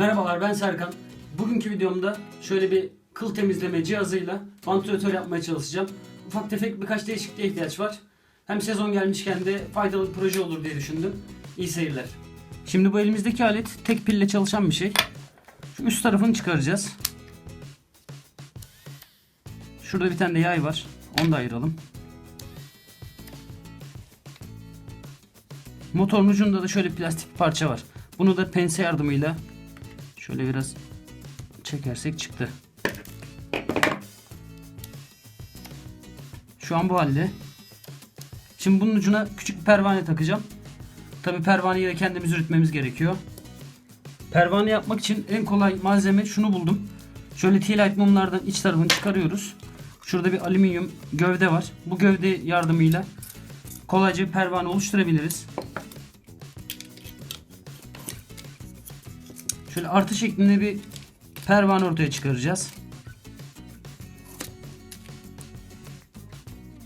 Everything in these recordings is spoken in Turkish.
Merhabalar ben Serkan. Bugünkü videomda şöyle bir kıl temizleme cihazıyla vantilatör yapmaya çalışacağım. Ufak tefek birkaç değişikliğe ihtiyaç var. Hem sezon gelmişken de faydalı bir proje olur diye düşündüm. İyi seyirler. Şimdi bu elimizdeki alet tek pille çalışan bir şey. Şu üst tarafını çıkaracağız. Şurada bir tane de yay var. Onu da ayıralım. Motorun ucunda da şöyle plastik bir parça var. Bunu da pense yardımıyla şöyle biraz çekersek çıktı. Şu an bu halde. Şimdi bunun ucuna küçük bir pervane takacağım. Tabi pervaneyi de kendimiz üretmemiz gerekiyor. Pervane yapmak için en kolay malzeme şunu buldum. Şöyle T-Light mumlardan iç tarafını çıkarıyoruz. Şurada bir alüminyum gövde var. Bu gövde yardımıyla kolayca bir pervane oluşturabiliriz. Şöyle artı şeklinde bir pervane ortaya çıkaracağız.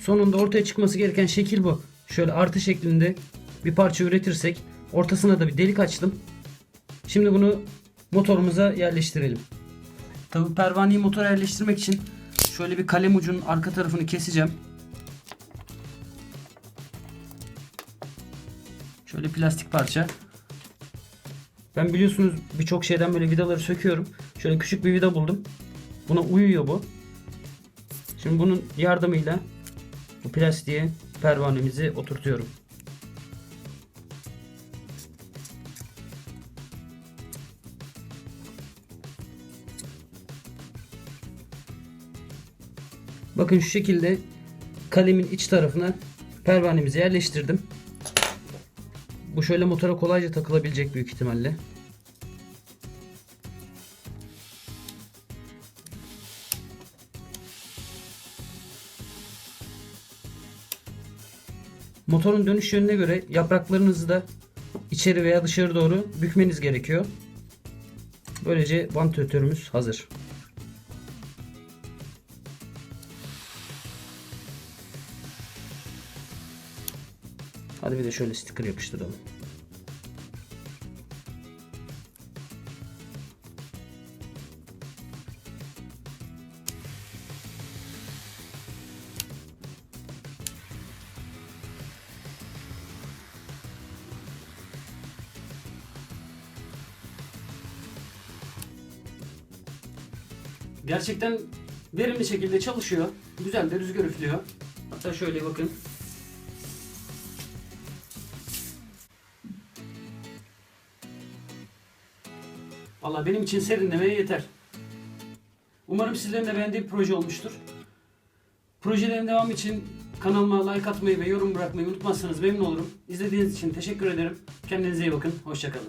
Sonunda ortaya çıkması gereken şekil bu. Şöyle artı şeklinde bir parça üretirsek ortasına da bir delik açtım. Şimdi bunu motorumuza yerleştirelim. Tabi pervaneyi motora yerleştirmek için şöyle bir kalem ucunun arka tarafını keseceğim. Şöyle plastik parça. Ben biliyorsunuz birçok şeyden böyle vidaları söküyorum. Şöyle küçük bir vida buldum. Buna uyuyor bu. Şimdi bunun yardımıyla bu plastiğe pervanemizi oturtuyorum. Bakın şu şekilde kalemin iç tarafına pervanemizi yerleştirdim. Bu şöyle motora kolayca takılabilecek büyük ihtimalle. Motorun dönüş yönüne göre yapraklarınızı da içeri veya dışarı doğru bükmeniz gerekiyor. Böylece vantilatörümüz hazır. Hadi bir de şöyle sticker yapıştıralım. Gerçekten verimli şekilde çalışıyor. Güzel de rüzgar üflüyor. Hatta şöyle bakın. Valla benim için serinlemeye yeter. Umarım sizlerin de beğendiği bir proje olmuştur. Projelerin devamı için kanalıma like atmayı ve yorum bırakmayı unutmazsanız memnun olurum. İzlediğiniz için teşekkür ederim. Kendinize iyi bakın. Hoşçakalın.